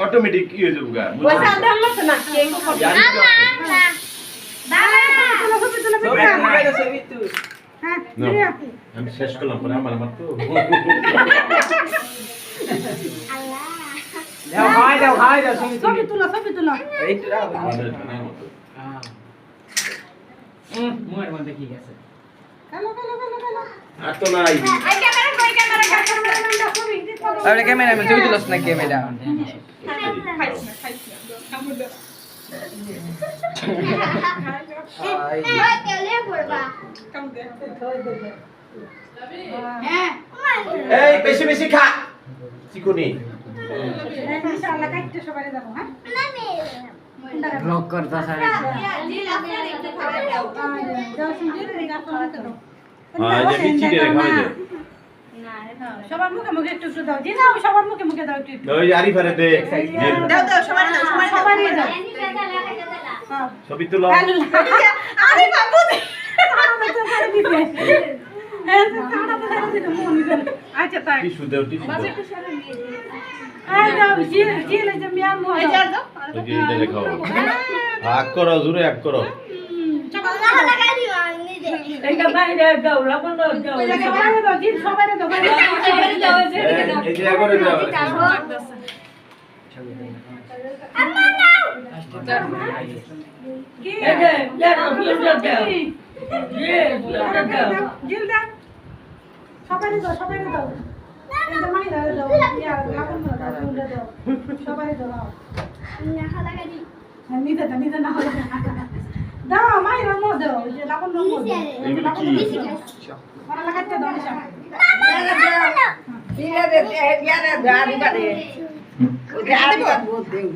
Automatic কি হয়ে যাব গা পয়সা না আমি শেষ করলাম পরে আমার আমার তো। আর তো নাই। তাহলে ক্যামেরাম্যান ছবি তুলছ না ক্যামেরা। না না এই বেশি বেশি খা। চিকুনি। ইনশাআল্লাহ কাটতে সবাই যাব হ্যাঁ ব্লগ করতা সারে যাও শুনছি রেগা ফোন করো হ্যাঁ যে বিচি দিয়ে দে। সবার মুখে মুখে একটু একটু দাও। জি যাও সবার মুখে মুখে দাও একটু একটু। ওই আরি ফারে দে দাও দাও সবার দাও। সবার নিয়ে হ্যাঁ। ছবি তুলো। আরে বাবু আচ্ছা তাই। টিস্যু দাও টিস্যু দাও। এই দাও জি জি লে যে মিয়া মো দাও। ওই যে এটা দেখাও। হাক করো জোরে হাক করো। এটা বাইরে দাও সবাই দাও সবাই দাও। সবাই দাও সবাই দাও এই যে মাই দাও দাও দাও দাও সবাই দাও দাও দাও মাই রঙ দাও লাবণ রঙ দাও এগুলো কি ওরা লাগাতে দাও Filha é a Deus, é minha verdade, cadê? Obrigada, meu Deus.